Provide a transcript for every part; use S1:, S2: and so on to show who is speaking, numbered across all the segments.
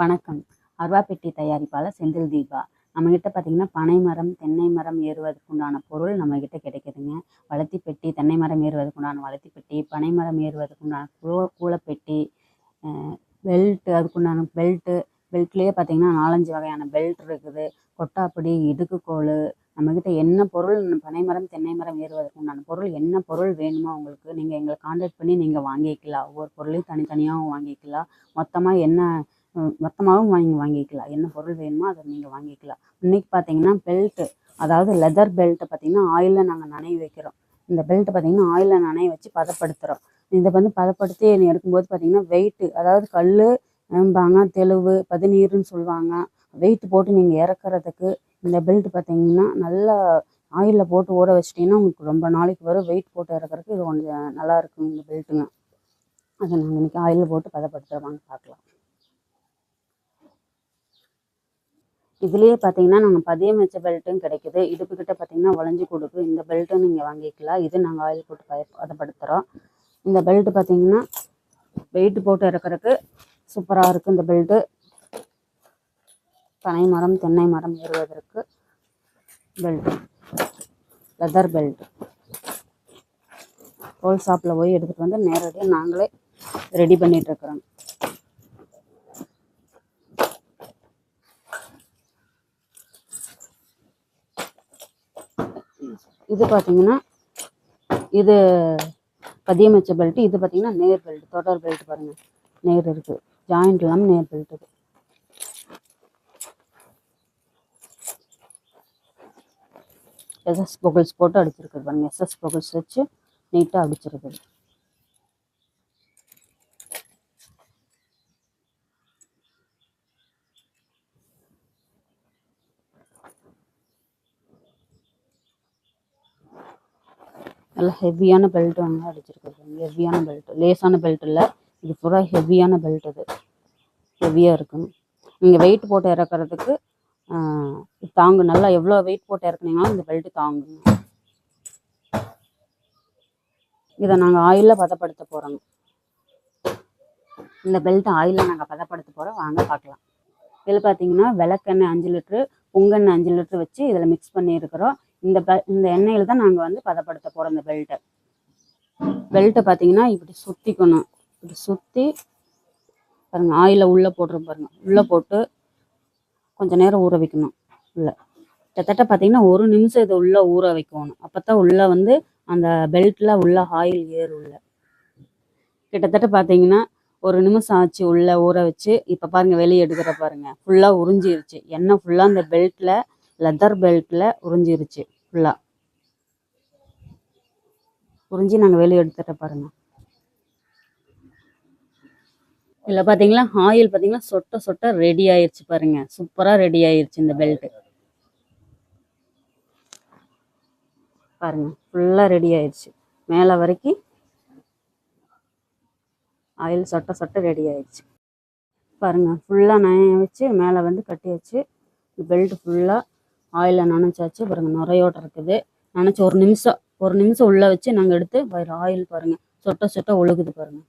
S1: வணக்கம். அருவாப்பெட்டி தயாரிப்பாளர் செந்தில் தீபா. நம்மக்கிட்ட பார்த்தீங்கன்னா பனை மரம் தென்னை மரம் ஏறுவதற்கு உண்டான பொருள் நம்மக்கிட்ட கிடைக்குதுங்க. வளர்த்தி பெட்டி தென்னை மரம் ஏறுவதற்கு உண்டான வளர்த்தி பெட்டி பனை மரம் ஏறுவதற்கு உண்டான கூ கூலப்பெட்டி பெல்ட்டு அதுக்குண்டான பெல்ட்டு பெல்ட்லேயே பார்த்தீங்கன்னா நாலஞ்சு வகையான பெல்ட் இருக்குது. கொட்டாப்பிடி இடுக்குக்கோள் நம்மக்கிட்ட என்ன பொருள் பனை மரம் தென்னை மரம் ஏறுவதற்கு உண்டான பொருள் என்ன பொருள் வேணுமோ உங்களுக்கு நீங்கள் எங்களை காண்டாக்ட் பண்ணி நீங்கள் வாங்கிக்கலாம். ஒவ்வொரு பொருளையும் தனித்தனியாகவும் வாங்கிக்கலாம். மொத்தமாக என்ன மொத்தமாகவும் வாங்கி வாங்கிக்கலாம். என்ன பொருள் வேணுமோ அதை நீங்கள் வாங்கிக்கலாம். இன்னைக்கு பார்த்தீங்கன்னா பெல்ட்டு அதாவது லெதர் பெல்ட்டை பார்த்தீங்கன்னா ஆயிலில் நாங்கள் நனைய வைக்கிறோம். இந்த பெல்ட்டை பார்த்தீங்கன்னா ஆயிலில் நனைய வச்சு பதப்படுத்துகிறோம் இதை வந்து பதப்படுத்தி எடுக்கும்போது பார்த்தீங்கன்னா வெயிட்டு அதாவது கல் பாங்க தெளுவு பதினீருன்னு சொல்லுவாங்க. வெயிட் போட்டு நீங்கள் இறக்குறதுக்கு இந்த பெல்ட் பார்த்தீங்கன்னா நல்லா ஆயிலில் போட்டு ஊற வச்சிட்டிங்கன்னா உங்களுக்கு ரொம்ப நாளைக்கு வரும். வெயிட் போட்டு இறக்குறதுக்கு இது கொஞ்சம் நல்லா இருக்கும் இந்த பெல்ட்டுங்க அதை நாங்கள் இன்னைக்கு ஆயிலில் போட்டு பதப்படுத்துகிறோமான்னு பார்க்கலாம் இதுலேயே பார்த்தீங்கன்னா நாங்கள் பதியம் வச்ச பெல்ட்டும் கிடைக்குது. இடுப்புக்கிட்ட பார்த்தீங்கன்னா வளைஞ்சு கொடுக்கு இந்த பெல்ட்டும் நீங்கள் வாங்கிக்கலாம். இது நாங்கள் ஆயில் போட்டு பய பதப்படுத்துகிறோம் இந்த பெல்ட் பார்த்தீங்கன்னா வெயிட் போட்டு இறக்குறதுக்கு சூப்பராக இருக்குது இந்த பெல்ட்டு பனை மரம் தென்னை மரம் ஏறுவதற்கு பெல்ட். லெதர் பெல்ட் ஹோல் ஷாப்பில் போய் எடுத்துகிட்டு வந்து நேரடியாக நாங்களே ரெடி பண்ணிகிட்ருக்குறோம் இது பார்த்தீங்கன்னா இது பதியம் வச்ச பெல்ட் இது பார்த்தீங்கன்னா நேர் பெல்ட் தொடர் பெல்ட் பாருங்க. நேர் இருக்கு. ஜாயிண்ட் இல்லாமல் நேர் பெல்ட் இது. எஸ்எஸ் பொகல்ஸ் போட்டு அடிச்சிருக்குது பாருங்க. எஸ்எஸ் பொகல்ஸ் வச்சு நீட்டாக அடிச்சிருக்குது நல்ல ஹெவியான பெல்ட் வாங்க அடிச்சிருக்குது ஹெவியான பெல்ட் லேசான பெல்ட் இல்லை. இது பூரா ஹெவியான பெல்ட் இது ஹெவியாக இருக்கும். நீங்கள் வெயிட் போட்டு இறக்குறதுக்கு ஆஹ், தாங்கும் நல்லா எவ்வளோ வெயிட் போட்டு இறக்குனீங்களோ இந்த பெல்ட்டு தாங்குங்க. இதை நாங்கள் ஆயிலில் பதப்படுத்த போகிறோங்க இந்த பெல்ட் ஆயிலில் நாங்கள் பதப்படுத்த போகிறோம் வாங்க பார்க்கலாம் இதில் பார்த்தீங்கன்னா விளக்கெண்ணெய் அஞ்சு லிட்ரு பொங்கெண்ணெய் அஞ்சு லிட்ரு வச்சு இதில் மிக்ஸ் பண்ணியிருக்கிறோம். இந்த ப இந்த எண்ணெயில் தான் நாங்கள் வந்து பதப்படுத்த போகிறோம் இந்த பெல்ட்டை பெல்ட்டை பார்த்தீங்கன்னா இப்படி சுற்றிக்கணும் இப்படி சுற்றி பாருங்கள் ஆயிலில் உள்ளே போட்டுரும் பாருங்கள் உள்ளே போட்டு கொஞ்ச நேரம் ஊற வைக்கணும் உள்ளே. கிட்டத்தட்ட பார்த்தீங்கன்னா ஒரு நிமிஷம் இதை உள்ளே ஊற வைக்கணும். அப்போ தான் உள்ளே வந்து அந்த பெல்ட்டில் உள்ள ஆயில் ஏறும் உள்ள. கிட்டத்தட்ட பார்த்தீங்கன்னா ஒரு நிமிஷம் ஆச்சு உள்ளே ஊற வச்சு இப்போ பாருங்கள் வெளியே எடுக்கிற பாருங்கள் ஃபுல்லாக உறிஞ்சிருச்சு. எண்ணெய் ஃபுல்லாக அந்த பெல்ட்டில் லெதர் பெல்ட்டில் உறிஞ்சிருச்சு ஃபுல்லாக உறிஞ்சி நாங்கள் வெளியே எடுத்துகிட்ட பாருங்க. இதில் பார்த்தீங்களா ஆயில் பார்த்தீங்கன்னா சொட்ட சொட்ட ரெடி ஆயிடுச்சு பாருங்க. சூப்பராக ரெடி ஆயிடுச்சு இந்த பெல்ட்டு பாருங்க ஃபுல்லாக ரெடி ஆயிடுச்சு மேலே வரைக்கும் ஆயில் சொட்ட சொட்ட ரெடி ஆயிடுச்சு பாருங்க ஃபுல்லாக நய வச்சு மேலே வந்து கட்டி வச்சு பெல்ட் ஃபுல்லாக ஆயிலில் நினச்சாச்சு. பாருங்கள் நுரையோட இருக்குது. நனைச்சி ஒரு நிமிஷம் ஒரு நிமிஷம் உள்ளே வச்சு நாங்கள் எடுத்து பாரு ஆயில் பாருங்கள் சொட்ட சொட்ட ஒழுகுது பாருங்கள்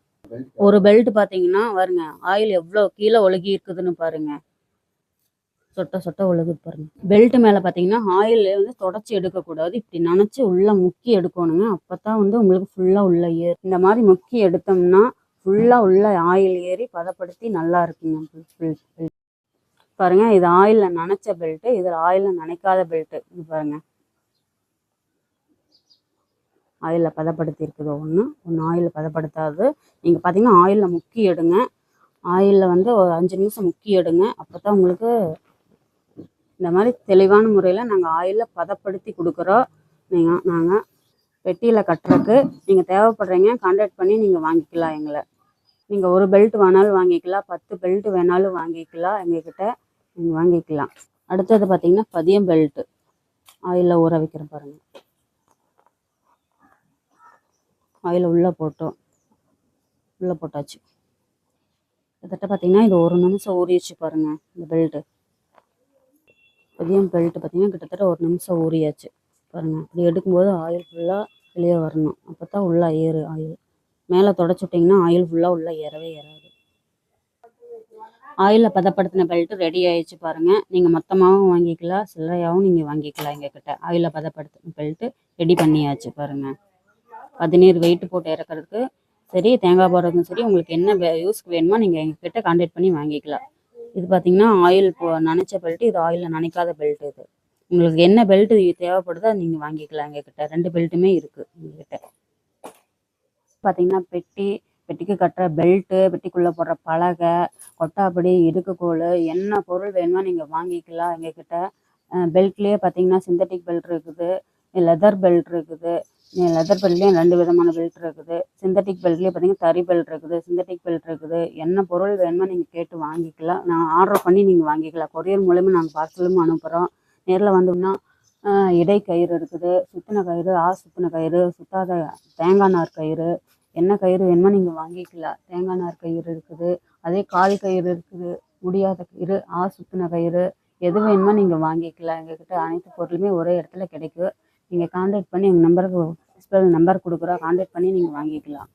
S1: ஒரு பெல்ட் பார்த்தீங்கன்னா பாருங்க ஆயில் எவ்வளோ கீழே ஒழுகி இருக்குதுன்னு பாருங்க. சொட்ட சொட்ட ஒழுகுது பாருங்க. பெல்ட் மேலே பார்த்தீங்கன்னா ஆயில் வந்து தொடச்சி எடுக்கக்கூடாது. இப்படி நினச்சி உள்ளே முக்கி எடுக்கணுங்க. அப்போ தான் வந்து உங்களுக்கு ஃபுல்லாக உள்ளே ஏறு. இந்த மாதிரி முக்கி எடுத்தோம்னா ஃபுல்லாக உள்ள ஆயில் ஏறி பதப்படுத்தி நல்லா இருக்குங்க. பாருங்கள் பாருங்க இது ஆயிலில் நனைச்ச பெல்ட்டு இதில் ஆயிலில் நனைக்காத பெல்ட்டு இது பாருங்க. ஆயிலில் பதப்படுத்தி இருக்குது. ஒன்று ஒன்று ஆயிலில் பதப்படுத்தாது. நீங்கள் பார்த்தீங்கன்னா ஆயிலில் முக்கி எடுங்க. ஆயிலில் வந்து ஒரு அஞ்சு நிமிஷம் முக்கி எடுங்க. அப்போ தான் உங்களுக்கு இந்த மாதிரி தெளிவான முறையில் நாங்கள் ஆயிலில் பதப்படுத்தி கொடுக்குறோம். நீங்கள் நாங்கள் பெட்டியில் கட்டுறதுக்கு நீங்கள் தேவைப்படுறீங்க கான்டாக்ட் பண்ணி நீங்கள் வாங்கிக்கலாம் எங்களை. நீங்கள் ஒரு பெல்ட் வேணாலும் வாங்கிக்கலாம் பத்து பெல்ட் வேணாலும் வாங்கிக்கலாம் எங்ககிட்ட. நீங்கள் வாங்கிக்கலாம். அடுத்தது பார்த்தீங்கன்னா பதியம் பெல்ட்டு ஆயிலில் ஊற வைக்கிறேன் பாருங்கள் ஆயில் உள்ளே போட்டோம் உள்ளே போட்டாச்சு. கிட்டத்தட்ட பார்த்தீங்கன்னா இது ஒரு நிமிஷம் ஊறிச்சு பாருங்க இந்த பெல்ட்டு பதியம் பெல்ட்டு பார்த்தீங்கன்னா கிட்டத்தட்ட ஒரு நிமிஷம் ஊறியாச்சு பாருங்க. இப்படி எடுக்கும்போது ஆயில் ஃபுல்லாக வெளியே வரணும். அப்போ தான் உள்ளே ஏறு ஆயில். மேலே தொடச்சி விட்டிங்கன்னா ஆயில் ஃபுல்லாக உள்ளே ஏறவே ஏறாது. ஆயிலில் பதப்படுத்தின பெல்ட் ரெடி ஆயிடுச்சு பாருங்கள் நீங்கள் மொத்தமாகவும் வாங்கிக்கலாம் சில்லறையாகவும் நீங்கள் வாங்கிக்கலாம் எங்ககிட்ட. ஆயிலில் பதப்படுத்தின பெல்ட்டு ரெடி பண்ணியாச்சு பாருங்கள் பதினேழு வெயிட் போட்டு இறக்குறதுக்கு சரி தேங்காய் போடுறதும் சரி உங்களுக்கு என்ன யூஸ்க்கு வேணுமோ நீங்கள் எங்ககிட்ட கான்டாக்ட் பண்ணி வாங்கிக்கலாம். இது பார்த்தீங்கன்னா ஆயில் போ நினச்ச பெல்ட்டு இது ஆயிலில் நினைக்காத பெல்ட் இது. உங்களுக்கு என்ன பெல்ட் தேவைப்படுதோ அதை நீங்கள் வாங்கிக்கலாம் எங்ககிட்ட. ரெண்டு பெல்ட்டுமே இருக்குது எங்ககிட்ட பார்த்தீங்கன்னா பெட்டி பெட்டிக்கு கட்டுற பெல்ட்டு பெட்டிக்குள்ளே போடுற பலகை கொட்டாப்படி இடுக்குக்கோல் என்ன பொருள் வேணுமோ நீங்கள் வாங்கிக்கலாம் எங்ககிட்ட. பெல்ட்லேயே பார்த்தீங்கன்னா சிந்தட்டிக் பெல்ட் இருக்குது லெதர் பெல்ட் இருக்குது லெதர் பெல்ட்லேயும் ரெண்டு விதமான பெல்ட் இருக்குது. சிந்தட்டிக் பெல்ட்லேயே பார்த்தீங்கன்னா தறி பெல்ட் இருக்குது சிந்தட்டிக் பெல்ட் இருக்குது. என்ன பொருள் வேணுமோ நீங்கள் கேட்டு வாங்கிக்கலாம். நான் ஆர்டர் பண்ணி நீங்கள் வாங்கிக்கலாம். கொரியர் மூலயமா நாங்கள் பார்சலும் அனுப்புகிறோம் நேரில் வந்தோம்னா இடை கயிறு இருக்குது சுத்தின கயிறு ஆ சுத்தின கயிறு சுத்தாத தேங்காய் நார் கயிறு என்ன கயிறு வேணுமோ நீங்கள் வாங்கிக்கலாம். தேங்காய் நார் கயிறு இருக்குது. அதே கால் கயிறு இருக்குது முடியாத கயிறு ஆ சுத்தின கயிறு எது வேணுமோ நீங்கள் வாங்கிக்கலாம். எங்ககிட்ட அனைத்து பொருளுமே ஒரே இடத்துல கிடைக்கும் நீங்கள் காண்டாக்ட் பண்ணி எங்கள் நம்பருக்கு டிஸ்பிளே நம்பர் கொடுக்குறோம் காண்டாக்ட் பண்ணி நீங்கள் வாங்கிக்கலாம்.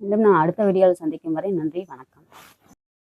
S1: மீண்டும் நான் அடுத்த வீடியோவில் சந்திக்கும் வரை நன்றி வணக்கம்.